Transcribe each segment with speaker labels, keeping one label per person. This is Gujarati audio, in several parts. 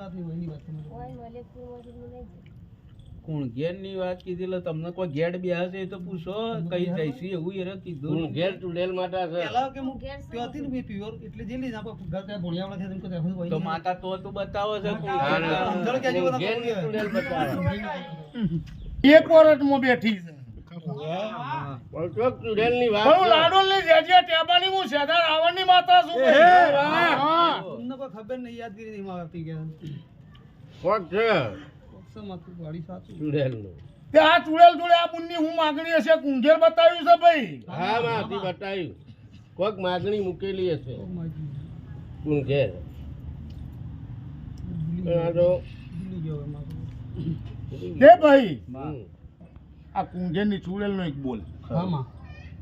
Speaker 1: વાત નહીં વાત તમે
Speaker 2: ઓય મલેકપુરમાંથી હું નહીં જઈ.
Speaker 3: કોણ ઘેરની વાત કીધી એટલે તમને કોઈ ઘેર બે હશે તો પૂછો કઈ જઈશું એવું એને કીધું
Speaker 4: ઘેર ચૂડેલ માટે છે
Speaker 1: પેલા કે હું
Speaker 2: ઘેર
Speaker 1: ત્યાંથી ને મેં પ્યોર એટલે જે જ આપણે ઘર ત્યાં ભણ્યા વાળા છે તેમ કદાચ હોય
Speaker 3: તો માતા તો તું બતાવો છે કોણ ઘેર
Speaker 1: કે.
Speaker 4: ચુડેલ બતાવે
Speaker 5: એક વર્ષમાં બેઠી છે
Speaker 4: પણ ચોકની વાત છે.
Speaker 5: લાડોલની જેજે ટેબાની હું સેદાર આવવાની માતા છું. હા.
Speaker 1: તમને કોઈ ખબર નહીં યાદગીરી નહીં આવતી ગયા
Speaker 4: કોક છે?
Speaker 1: પક્ષમાં વાળી સાચું.
Speaker 4: ચુડેલનું
Speaker 5: તે આ ચુડેલ જોડે આ બુનની હું માગણી હશે? કુંજેર બતાવ્યું છે ભાઈ.
Speaker 4: હા માથી બતાવ્યું. કોક માગણી મૂકેલી હશે. તો.
Speaker 1: તે
Speaker 5: ભાઈ. આ કુંજેરની નો એક બોલ.
Speaker 1: હા માં.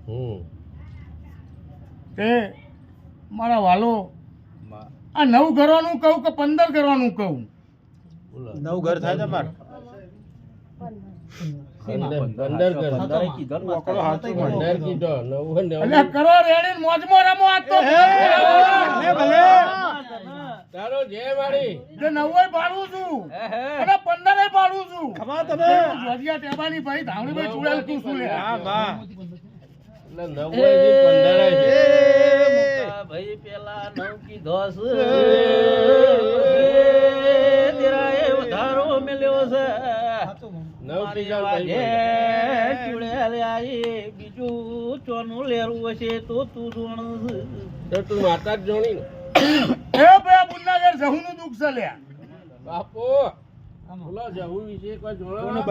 Speaker 4: હમ.
Speaker 5: તે મારા વાલો આ નવ કરવાનું કહું કે પંદર કરવાનું કહું.
Speaker 6: નવ ઘર થાય તમારે?
Speaker 4: કર.
Speaker 5: રેડી મોજમાં રમો આ તો.
Speaker 4: તારો જય મારી
Speaker 5: જે નવય પાડું છું. અને પંદરે પાડું છું.
Speaker 6: ખમા તમે.
Speaker 5: જોજિયા ટેબાની ભાઈ ધાવણી ભાઈ તું શું લે?
Speaker 6: હા બા.
Speaker 4: એટલે નવથી પંદર છે.
Speaker 3: મોટા ભાઈ પેલા નવ છે. તેરા એ વધારો મેલ્યો બીજું ચોનું લેરું હશે તો તું જોણ
Speaker 4: તો તું માતા જ જોણી
Speaker 5: એ ભાઈ બુન્ના ઘેર જહુનું દુઃખ છે લ્યા.
Speaker 4: બાપો બોલો જવું વિશે કોઈ જોડો
Speaker 6: બતાવેલું